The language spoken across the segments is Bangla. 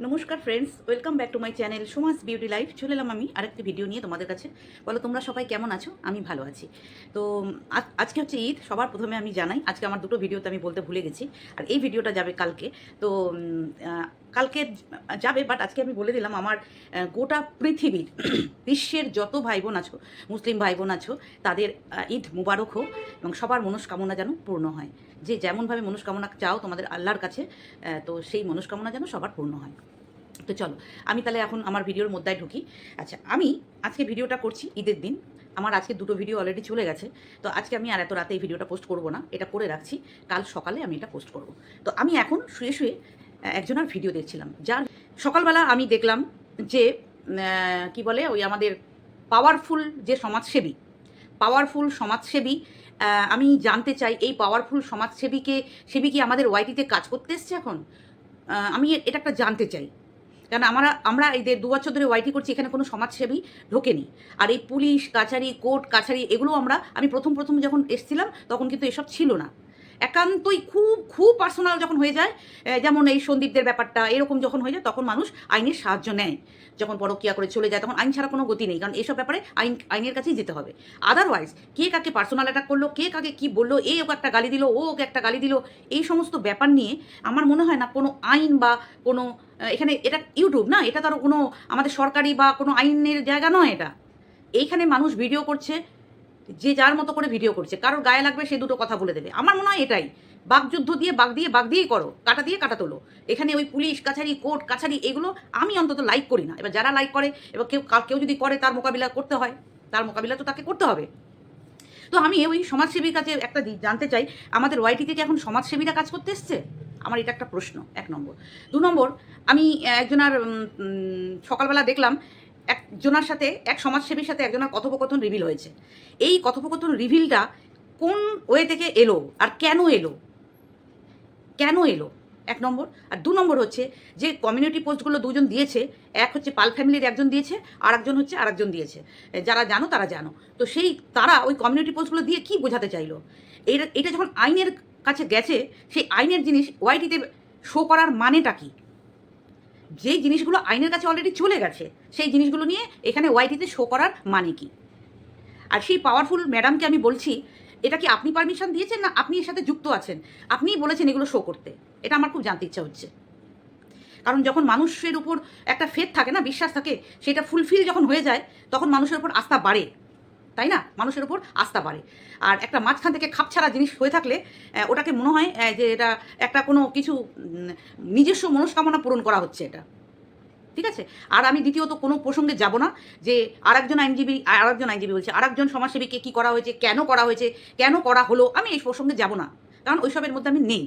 নমস্কার friends welcome back to my channel Suma's beauty life চলে এলাম আমি আরেকটি ভিডিও নিয়ে তোমাদের কাছে। বলো, তোমরা সবাই কেমন আছো? আমি ভালো আছি। তো আজ- আজকে হচ্ছে ঈদ, সবার প্রথমে আমি জানাই, আজকে আমার দুটো ভিডিওতে আমি বলতে ভুলে গেছি, আর এই ভিডিওটা যাবে কালকে। তো কালকে যাবে বাট আজকে আমি বলে দিলাম আমার গোটা পৃথিবীর, বিশ্বের যত ভাই বোন আছো, মুসলিম ভাই বোন আছো, তাদের ঈদ মুবারক হোক এবং সবার মনস্কামনা যেন পূর্ণ হয়। যে যেমনভাবে মনস্কামনা চাও তোমাদের আল্লাহর কাছে তো সেই মনস্কামনা যেন সবার পূর্ণ হয়। তো চলো, আমি তাহলে এখন আমার ভিডিওর মধ্যে ঢুকি। আচ্ছা আমি আজকে ভিডিওটা করছি ঈদের দিন। আমার আজকে দুটো ভিডিও অলরেডি চলে গেছে। তো আজকে আমি আর এত রাতে এই ভিডিওটা পোস্ট করব না। এটা করে রাখছি। কাল সকালে আমি এটা পোস্ট করব। তো আমি এখন শুয়ে শুয়ে একজনের ভিডিও দেখছিলাম। যার সকালবেলা আমি দেখলাম যে কি বলে, ওই আমাদের পাওয়ারফুল যে সমাজসেবী পাওয়ারফুল সমাজসেবী আমি জানতে চাই, এই পাওয়ারফুল সমাজসেবীকে সেবী কি আমাদের ওয়াইটিতে কাজ করতে এসছে এখন? আমি এটা একটা জানতে চাই। কারণ আমরা আমরা এদের দু বছর ধরে ওয়াইটি করছি, এখানে কোনো সমাজসেবী ঢোকেনি। আর এই পুলিশ, কাছারি, কোর্ট, কাছারি, এগুলো আমরা, আমি প্রথম প্রথম যখন এসছিলাম, তখন কিন্তু এসব ছিল না। একান্তই খুব খুব পার্সোনাল যখন হয়ে যায় যেমন এই সন্দীপদের ব্যাপারটা, এরকম যখন হয়ে যায়, তখন মানুষ আইনের সাহায্য নেয়। যখন পরকিয়া করে চলে যায়, তখন আইন ছাড়া কোনো গতি নেই, কারণ এসব ব্যাপারে আইন, আইনের কাছেই যেতে হবে। আদারওয়াইজ কে কাকে পার্সোনাল অ্যাটাক করল, কে কাকে কি বলল, এ ওকে একটা গালি দিল, ও ওকে একটা গালি দিল, এই সমস্ত ব্যাপার নিয়ে আমার মনে হয় না কোনো আইন বা কোনো এখানে এটা ইউটিউব না, এটা তার কোনো আমাদের সরকারি বা কোনো আইনের জায়গা নয় এটা। এইখানে মানুষ ভিডিও করছে যে যার মতো করে ভিডিও করছে, কারোর গায়ে লাগবে সে দুটো কথা বলে দেবে। আমার মনে হয় এটাই। বাকযুদ্ধ দিয়ে বাঘ দিয়ে বাঘ দিয়েই করো, কাটা দিয়ে কাটা তোলো। এখানে ওই পুলিশ, কাছারি, কোর্ট, কাছারি, এগুলো আমি অন্তত লাইক করি না। এবার যারা লাইক করে, এবার কেউ কেউ যদি করে, তার মোকাবিলা করতে হয়। তার মোকাবিলা তো তাকে করতে হবে। তো আমি ওই সমাজসেবীর কাছে একটা জানতে চাই, আমাদের ওয়াইটিতে কি এখন সমাজসেবীরা কাজ করতে এসছে? আমার এটা একটা প্রশ্ন, এক নম্বর। দু নম্বর, আমি একজনার সকালবেলা দেখলাম একজনার সাথে, এক সমাজসেবীর সাথে একজনের কথোপকথন রিভিল হয়েছে। এই কথোপকথন রিভিলটা কোন ওয়ে থেকে এলো আর কেন এলো? কেন এলো? এক নম্বর। আর দু নম্বর হচ্ছে যে কমিউনিটি পোস্টগুলো দুজন দিয়েছে, এক হচ্ছে পাল ফ্যামিলির একজন দিয়েছে, আর একজন হচ্ছে আর একজন দিয়েছে যারা জানো তারা জানো। তো সেই তারা ওই কমিউনিটি পোস্টগুলো দিয়ে কি বোঝাতে চাইলো? এইটা এটা যখন আইনের কাছে গেছে, সেই আইনের জিনিস ওয়াইটিতে শো করার মানেটা কি? যেই জিনিসগুলো আইনের কাছে অলরেডি চলে গেছে, সেই জিনিসগুলো নিয়ে এখানে ওয়াইটিতে শো করার মানে কি? আর সেই পাওয়ারফুল ম্যাডামকে আমি বলছি, এটা কি আপনি পারমিশন দিয়েছেন না আপনি এর সাথে যুক্ত আছেন? আপনিই বলেছেন এগুলো শো করতে। এটা আমার খুব জানতে ইচ্ছা হচ্ছে। কারণ যখন মানুষের উপর একটা ফেথ থাকে না, বিশ্বাস থাকে, সেটা ফুলফিল যখন হয়ে যায়, তখন মানুষের উপর আস্থা বাড়ে। তাই না? মানুষের উপর আস্থা বাড়ে। আর একটা মাঝখান থেকে খাপছাড়া জিনিস হয়ে থাকলে ওটাকে মনে হয় যে এটা একটা কোনো কিছু নিজস্ব মনস্কামনা পূরণ করা হচ্ছে এটা। ঠিক আছে? আর আমি দ্বিতীয়ত কোনো প্রসঙ্গে যাব না, যে আরেকজন আইনজীবী আরেকজন আইনজীবী বলছে, আরেকজন সমাজসেবীকে কী করা হয়েছে, কেন করা হয়েছে, কেন করা হলো, আমি এই প্রসঙ্গে যাব না। কারণ ওইসবের মধ্যে আমি নেই।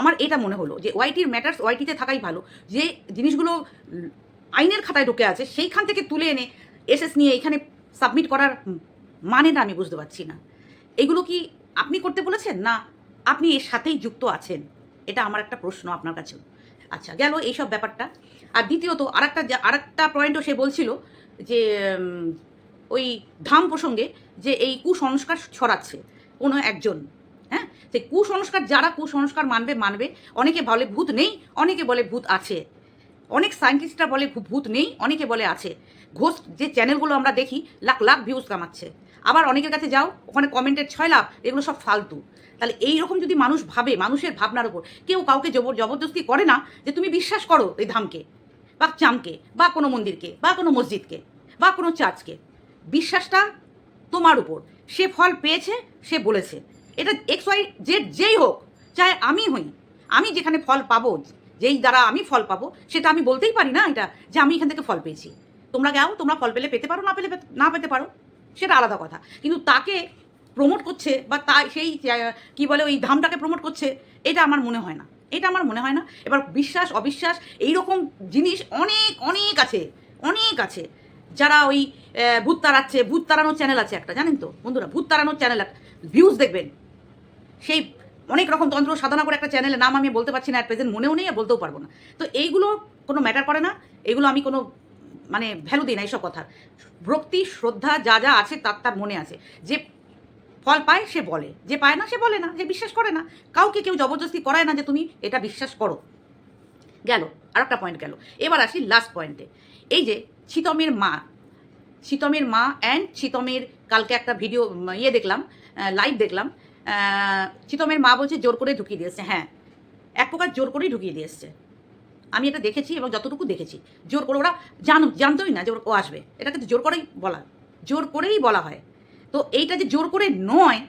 আমার এটা মনে হলো যে ওয়াইটির ম্যাটার্স ওয়াইটিতে থাকাই ভালো। যে জিনিসগুলো আইনের খাতায় ঢুকে আছে, সেইখান থেকে তুলে এনে এসএস নিয়ে এখানে সাবমিট করার মানেটা আমি বুঝতে পারছি না। এগুলো কি আপনি করতে বলেছেন না আপনি এর সাথেই যুক্ত আছেন? এটা আমার একটা প্রশ্ন আপনার কাছেও। আচ্ছা গেল এইসব ব্যাপারটা। আর দ্বিতীয়ত আরেকটা যে- আরেকটা পয়েন্টও সে বলছিল যে ওই ধাম প্রসঙ্গে যে এই কুসংস্কার ছড়াচ্ছে কোনো একজন হ্যাঁ? সেই কুসংস্কার যারা কুসংস্কার মানবে মানবে। অনেকে বলে ভূত নেই, অনেকে বলে ভূত আছে। অনেক সায়েন্টিস্টরা বলে ভূত নেই, অনেকে বলে আছে। ঘোষ যে চ্যানেলগুলো আমরা দেখি, লাখ লাখ ভিউজ কামাচ্ছে। আবার অনেকের কাছে যাও, ওখানে কমেন্টের ছয় লাখ, এগুলো সব ফালতু। তাহলে এই রকম যদি মানুষ ভাবে, মানুষের ভাবনার উপর, কেউ কাউকে জবর জবরদস্তি করে না যে তুমি বিশ্বাস করো এই ধামকে, বা চামকে, বা কোনো মন্দিরকে, বা কোনো মসজিদকে, বা কোনো চার্চকে বিশ্বাসটা তোমার উপর। সে ফল পেয়েছে, সে বলেছে। এটা এক্স ওয়াই জেড যেই হোক, চাই আমি হই। আমি যেখানে ফল পাবো যেই দ্বারা আমি ফল পাবো, সেটা আমি বলতেই পারি না এটা, যে আমি এখান থেকে ফল পেয়েছি। তোমরা গাও, তোমরা ফল পেলে পেতে পারো, না পেলে না পেতে পারো, সেটা আলাদা কথা। কিন্তু তাকে প্রমোট করছে বা তা সেই কি বলে ওই ধামটাকে প্রমোট করছে, এটা আমার মনে হয় না। এটা আমার মনে হয় না। এবার বিশ্বাস, অবিশ্বাস, এইরকম জিনিস অনেক অনেক আছে অনেক আছে। যারা ওই ভূত তাড়াচ্ছে, ভূত তাড়ানোর চ্যানেল আছে একটা, জানেন তো? বন্ধুরা, ভূত তাড়ানোর চ্যানেল ভিউজ দেখবেন। সেই অনেক রকম তন্ত্র সাধনা করে একটা চ্যানেলের নাম আমি বলতে পারছি না অ্যাট প্রেজেন্ট মনেও নেই আর বলতেও পারব না। তো এইগুলো কোনো ম্যাটার করে না, এগুলো আমি কোনো মানে ভ্যালু দিই না এইসব কথার। ভক্তি, শ্রদ্ধা যা যা আছে তার তার মনে আছে। যে ফল পায় সে বলে, যে পায় না সে বলে না, যে বিশ্বাস করে না। কাউকে কেউ জবরদস্তি করায় না যে তুমি এটা বিশ্বাস করো। গেল আর একটা পয়েন্ট গেল। এবার আসি লাস্ট পয়েন্টে এই যে ছিতমের মা শীতমের মা অ্যান্ড ছিতমের কালকে একটা ভিডিও ইয়ে দেখলাম লাইভ দেখলাম। আহ, শীতমের মা বলছে জোর করে ঢুকিয়ে দিয়েছে হ্যাঁ এক প্রকার জোর করেই ঢুকিয়ে দিয়ে আমি এটা দেখেছি এবং যতটুকু দেখেছি জোর করে ওরা জান জানতোই না যে ও আসবে। এটা কিন্তু জোর করেই বলা জোর করেই বলা হয়। তো এইটা যে জোর করে নয়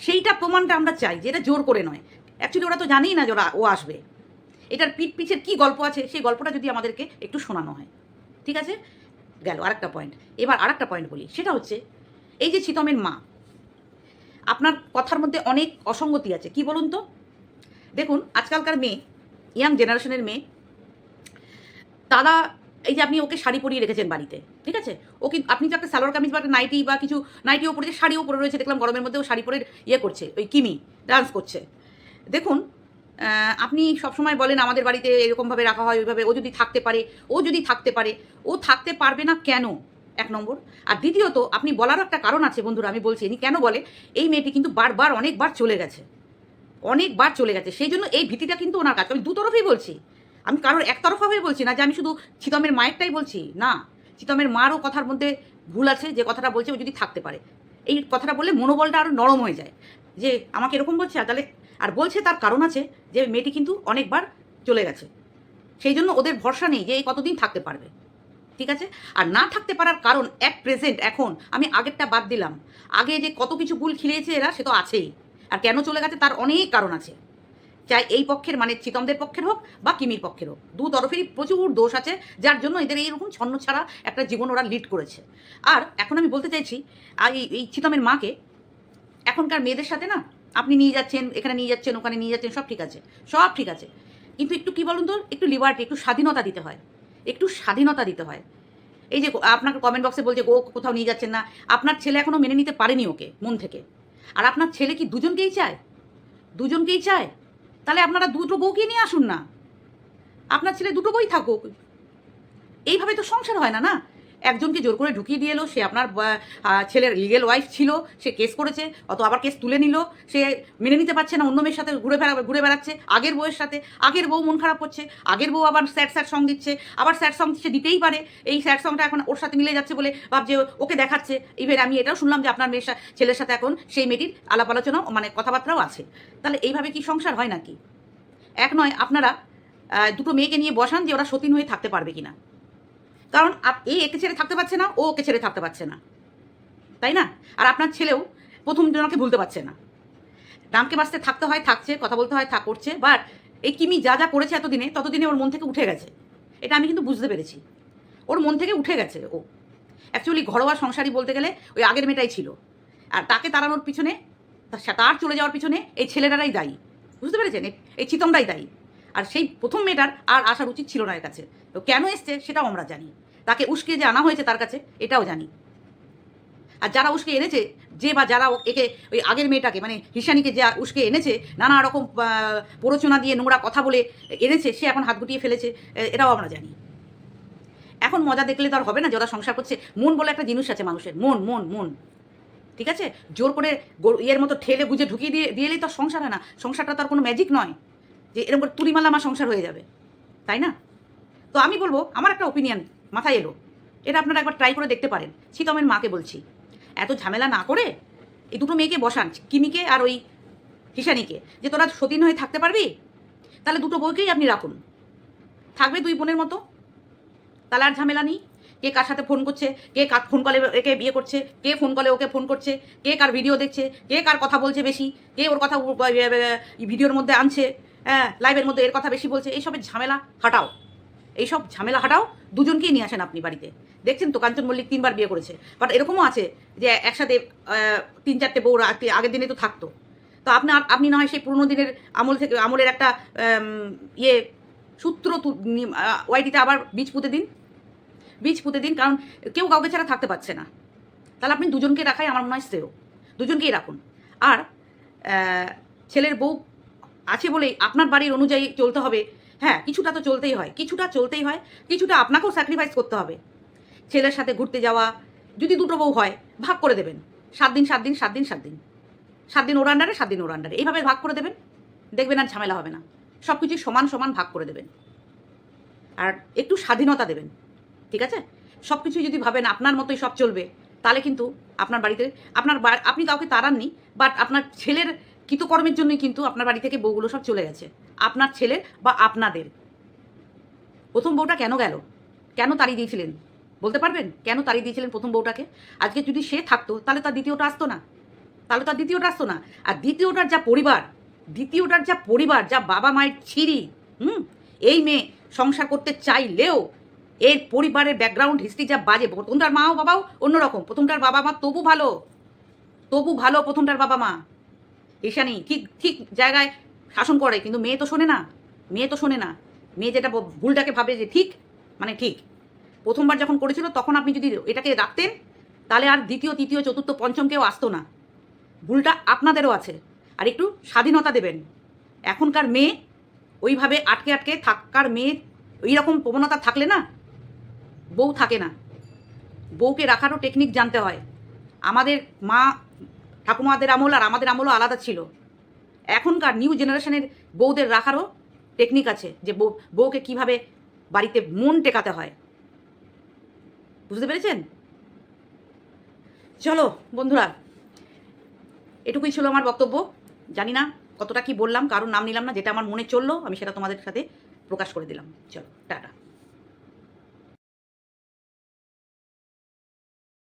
সেইটা প্রমাণটা আমরা চাই যে এটা জোর করে নয়। অ্যাকচুয়ালি ওরা তো জানেই না যে ওরা ও আসবে। এটার পিঠ পিছের কী গল্প আছে সেই গল্পটা যদি আমাদেরকে একটু শোনানো হয়। ঠিক আছে? গেল আরেকটা পয়েন্ট এবার আরেকটা পয়েন্ট বলি। সেটা হচ্ছে এই যে শীতমের মা আপনার কথার মধ্যে অনেক অসঙ্গতি আছে। কি বলুন তো? দেখুন, আজকালকার মেয়ে, ইয়াং জেনারেশনের মেয়ে তারা এই যে আপনি ওকে শাড়ি পরিয়ে রেখেছেন বাড়িতে, ঠিক আছে? ও কি আপনি তো একটা সালোয়ার কামিজ বা একটা নাইটি বা কিছু নাইটিও পরেছে শাড়িও পরে রয়েছে, দেখলাম গরমের মধ্যেও শাড়ি পরে ইয়ে করছে, ওই কিমি ডান্স করছে। দেখুন আপনি সবসময় বলেন আমাদের বাড়িতে এরকমভাবে রাখা হয়, ওইভাবে, ও যদি থাকতে পারে, ও যদি থাকতে পারে, ও থাকতে পারবে না কেন? এক নম্বর। আর দ্বিতীয়ত, আপনি বলারও একটা কারণ আছে বন্ধুরা, আমি বলছি ইনি কেন বলে, এই মেয়েটি কিন্তু বারবার, অনেকবার চলে গেছে। অনেকবার চলে গেছে। সেই জন্য এই ভীতিটা কিন্তু ওনার কাছে। আমি দুতরফেই বলছি। আমি কারোর একতরফাভাবে বলছি না যে আমি শুধু চিতমের মায়েরটাই বলছি, না। চিতমের মারও কথার মধ্যে ভুল আছে, যে কথাটা বলছে ও যদি থাকতে পারে। এই কথাটা বললে মনোবলটা আরও নরম হয়ে যায়। যে আমাকে এরকম বলছে, আর তাহলে, আর বলছে তার কারণ আছে যে মেয়েটি কিন্তু অনেকবার চলে গেছে। সেই জন্য ওদের ভরসা নেই যে এই কতদিন থাকতে পারবে। ঠিক আছে? আর না থাকতে পারার কারণ অ্যাট প্রেজেন্ট এখন, আমি আগেরটা বাদ দিলাম। আগে যে কত কিছু ভুল খিলিয়েছে এরা, সে তো আছেই। আর কেন চলে গেছে তার অনেক কারণ আছে। চাই এই পক্ষের মানে চিতমদের পক্ষের হোক বা কিমির পক্ষের হোক, দু তরফেরই প্রচুর দোষ আছে, যার জন্য এদের এইরকম ছন্ন ছাড়া একটা জীবন ওরা লিড করেছে। আর এখন আমি বলতে চাইছি এই এই চিতমের মাকে, এখনকার মেয়েদের সাথে না, আপনি নিয়ে যাচ্ছেন, এখানে নিয়ে যাচ্ছেন, ওখানে নিয়ে যাচ্ছেন, সব ঠিক আছে, সব ঠিক আছে। কিন্তু একটু কি বলুন তো, একটু লিবার্টি একটু স্বাধীনতা দিতে হয়। একটু স্বাধীনতা দিতে হয়। এই যে আপনাকে কমেন্ট বক্সে বলছে ও কোথাও নিয়ে যাচ্ছেন না। আপনার ছেলে এখনও মেনে নিতে পারেনি ওকে, মন থেকে। আর আপনার ছেলে কি দুজনকেই চায়? দুজনকেই চায়? তাহলে আপনারা দুটো বউকে নিয়ে আসুন না। আপনার ছেলে দুটো বই থাকুক। এইভাবে তো সংসার হয় না না? একজনকে জোর করে ঢুকিয়ে দিয়ে এলো, সে আপনার ছেলের লিগেল ওয়াইফ ছিল, সে কেস করেছে, অত আবার কেস তুলে নিল, সে মেনে নিতে পারছে না, অন্য মেয়ের সাথে ঘুরে বেড়া, ঘুরে বেড়াচ্ছে, আগের বউয়ের সাথে, আগের বউ মন খারাপ করছে, আগের বউ আবার স্যাড স্যাড সং দিচ্ছে, আবার স্যাড সং সে দিতেই পারে, এই স্যাড সংটা এখন ওর সাথে মিলে যাচ্ছে বলে ভাবছে ওকে দেখাচ্ছে ইভেন আমি এটাও শুনলাম যে আপনার মেয়ের ছেলের সাথে এখন সেই মেয়েটির আলাপ আলোচনা মানে কথাবার্তাও আছে, তাহলে এইভাবে কি সংসার হয় নাকি? এক নয়, আপনারা দুটো মেয়েকে নিয়ে বসান যে ওরা সতীন হয়ে থাকতে পারবে কিনা। কারণ এই একে ছেড়ে থাকতে পারছে না, ও ওকে ছেড়ে থাকতে পারছে না। তাই না? আর আপনার ছেলেও প্রথম জনকে ভুলতে পারছে না। দামকে বাঁচতে থাকতে হয়, থাকছে, কথা বলতে হয়, থাক, করছে বাট এই কিমি যা যা করেছে এতদিনে, ততদিনে ওর মন থেকে উঠে গেছে। এটা আমি কিন্তু বুঝতে পেরেছি। ওর মন থেকে উঠে গেছে ও। অ্যাকচুয়ালি ঘরোয়া সংসারই বলতে গেলে ওই আগের মেয়েটাই ছিল। আর তাকে তাড়ানোর পিছনে তার চলে যাওয়ার পিছনে এই ছেলেরাই দায়ী। বুঝতে পেরেছেন? এই চিতমরাই দায়ী। আর সেই প্রথম মেয়েটার আর আসার উচিত ছিল না এর কাছে। তো কেন এসছে সেটাও আমরা জানি। তাকে উস্কে যে আনা হয়েছে তার কাছে, এটাও জানি। আর যারা উস্কে এনেছে, যে বা যারা একে ওই আগের মেয়েটাকে মানে হিসানিকে যে উস্কে এনেছে, নানা রকম প্ররোচনা দিয়ে নোংরা কথা বলে এনেছে, সে এখন হাত গুটিয়ে ফেলেছে এটাও আমরা জানি। এখন মজা দেখলে তো আর হবে না যারা সংসার করছে। মন বলে একটা জিনিস আছে মানুষের, মন মন মন। ঠিক আছে? জোর করে ইয়ের মতো ঠেলে গুজে ঢুকিয়ে দিয়ে দিয়েলেই তো সংসার হয় না। সংসারটা তো আর কোনো ম্যাজিক নয়। যে এরকম করে তুলিমালা আমার সংসার হয়ে যাবে। তাই না? তো আমি বলব, আমার একটা ওপিনিয়ন মাথায় এলো। এটা আপনারা একবার ট্রাই করে দেখতে পারেন। শীতমের মাকে বলছি, এত ঝামেলা না করে এই দুটো মেয়েকে বসান, কিমিকে আর ওই হিসানিকে, যে তোরা সতীন হয়ে থাকতে পারবি? তাহলে দুটো বউকেই আপনি রাখুন। থাকবে দুই বোনের মতো। তাহলে আর ঝামেলা নেই। কে কার সাথে ফোন করছে, কে কার ফোন কলে একে বিয়ে করছে, কে ফোন কলে ওকে ফোন করছে, কে কার ভিডিও দেখছে, কে কার কথা বলছে বেশি, কে ওর কথা ভিডিওর মধ্যে আনছে হ্যাঁ লাইভের মধ্যে এর কথা বেশি বলছে, এইসবের ঝামেলা হাটাও। এইসব ঝামেলা হাটাও, দুজনকেই নিয়ে আসেন আপনি বাড়িতে। দেখছেন তো কাঞ্চন মল্লিক তিনবার বিয়ে করেছে। বাট এরকমও আছে যে একসাথে তিন চারটে বউ আগের দিনে তো থাকতো। তো আপনি আর- আপনি না হয় সেই পুরোনো দিনের আমল থেকে, আমলের একটা ইয়ে সূত্র ওয়াইটিতে আবার বীজ পুঁতে দিন। বীজ পুঁতে দিন, কারণ কেউ কাউকে ছাড়া থাকতে পারছে না। তাহলে আপনি দুজনকে রাখাই আমার মনে হয় শ্রেয়। দুজনকেই রাখুন। আর ছেলের বউ আছে বলেই আপনার বাড়ির অনুযায়ী চলতে হবে। হ্যাঁ কিছুটা তো চলতেই হয়, কিছুটা চলতেই হয়, কিছুটা আপনাকেও স্যাক্রিফাইস করতে হবে। ছেলের সাথে ঘুরতে যাওয়া, যদি দুটো বউ হয়, ভাগ করে দেবেন। সাত দিন সাত দিন সাত দিন সাত দিন। সাত দিন ওর আন্ডারে সাত দিন ওর আন্ডারে এইভাবে ভাগ করে দেবেন, দেখবেন আর ঝামেলা হবে না। সব কিছু সমান সমান ভাগ করে দেবেন। আর একটু স্বাধীনতা দেবেন, ঠিক আছে? সব কিছু যদি ভাবেন আপনার মতোই সব চলবে, তাহলে কিন্তু আপনার বাড়িতে, আপনার আপনি কাউকে তাড়াননি বাট আপনার ছেলের কৃতকর্মের জন্যই কিন্তু আপনার বাড়ি থেকে বউগুলো সব চলে গেছে। আপনার ছেলে বা আপনাদের। প্রথম বউটা কেন গেল? কেন তাড়িয়ে দিয়েছিলেন? বলতে পারবেন? কেন তাড়িয়ে দিয়েছিলেন প্রথম বউটাকে? আজকে যদি সে থাকতো, তাহলে তার দ্বিতীয়টা আসতো না। তাহলে তার দ্বিতীয়টা আসতো না। আর দ্বিতীয়টার যা পরিবার, দ্বিতীয়টার যা পরিবার, যা বাবা মায়ের ছিরি, হুম? এই মেয়ে সংসার করতে চাইলেও এর পরিবারের ব্যাকগ্রাউন্ড হিস্ট্রি যা বাজে, প্রথমটার মাও বাবাও অন্যরকম। প্রথমটার বাবা মা তবু ভালো। তবু ভালো প্রথমটার বাবা মা। ঈশানি ঠিক ঠিক জায়গায় শাসন করে, কিন্তু মেয়ে তো শোনে না। মেয়ে তো শোনে না। মেয়ে যেটা ভুলটাকে ভাবে যে ঠিক মানে ঠিক। প্রথমবার যখন করেছিল, তখন আপনি যদি এটাকে রাখতেন, তাহলে আর দ্বিতীয়, তৃতীয়, চতুর্থ পঞ্চম কেউ আসতো না। ভুলটা আপনাদেরও আছে। আর একটু স্বাধীনতা দেবেন। এখনকার মেয়ে ওইভাবে আটকে আটকে থাকার মেয়ে ওই রকম প্রবণতা থাকলে না, বউ থাকে না। বউকে রাখারও টেকনিক জানতে হয়। আমাদের মা ঠাকুমাদের আমল আর আমাদের আমলও আলাদা ছিল। এখনকার নিউ জেনারেশনের বউদের রাখারও টেকনিক আছে যে বউ, বউকে কীভাবে বাড়িতে মন টেকাতে হয়। বুঝতে পেরেছেন? চলো বন্ধুরা, এটুকুই ছিল আমার বক্তব্য। জানি না কতটা কি বললাম কারণ নাম নিলাম না, যেটা আমার মনে চলল, আমি সেটা তোমাদের সাথে প্রকাশ করে দিলাম। চলো, টাটা।